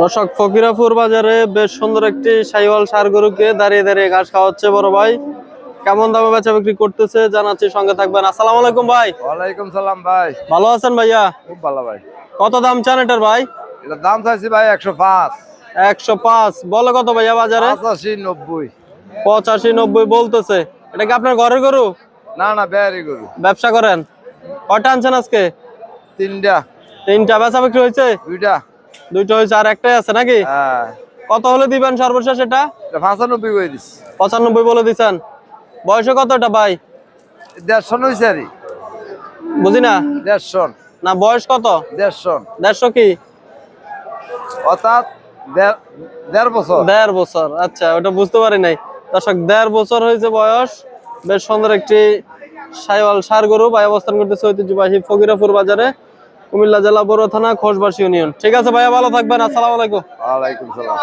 দর্শক ফকিরাপুর বাজারে বেশ সুন্দর একটি সাইওয়াল সার গরুকে দাঁড়িয়ে দাঁড়িয়ে ঘাস খাওয়াচ্ছে বড় ভাই। কেমন দামে বেচা বিক্রি করতেছে জানাচ্ছি সঙ্গে থাকবেন। আসসালাম আলাইকুম ভাই। ওয়ালাইকুম সালাম ভাই। ভালো আছেন ভাইয়া? খুব ভালো ভাই। কত দাম চান এটার ভাই? এটা দাম চাইছি ভাই একশো পাঁচ। একশো পাঁচ। বলে কত ভাইয়া বাজারে? পঁচাশি নব্বই। পঁচাশি নব্বই বলতেছে। এটা কি আপনার ঘরের গরু? না না বেয়ারি গরু। ব্যবসা করেন। কটা আনছেন আজকে? তিনটা। তিনটা। বেচা বিক্রি হয়েছে? দুইটা। দুইটা হয়েছে আর একটাই আছে নাকি? হ্যাঁ। কত হলে দিবেন সর্বশেষ এটা? পঁচানব্বই করে দিস পঁচানব্বই বলে দিচ্ছেন বয়সে কত এটা ভাই? দেড়শো নইছে আরে বুঝি না? দেড়শো। না বয়স কত? দেড়শো। দেড়শো কি? অর্থাৎ দেড়- দেড় বছর। দেড় বছর। আচ্ছা ওটা বুঝতে পারি নাই। দর্শক দেড় বছর হয়েছে বয়স। বেশ সুন্দর একটি সাইওয়াল সার গরু। ভাই অবস্থান করতেছে ঐতিহ্যবাহী ফকিরাপুর বাজারে। কুমিল্লা জেলা বড় থানা খোসবাসী ইউনিয়ন। ঠিক আছে ভাইয়া, ভালো থাকবেন। আসসালামু আলাইকুম। ওয়ালাইকুম সালাম।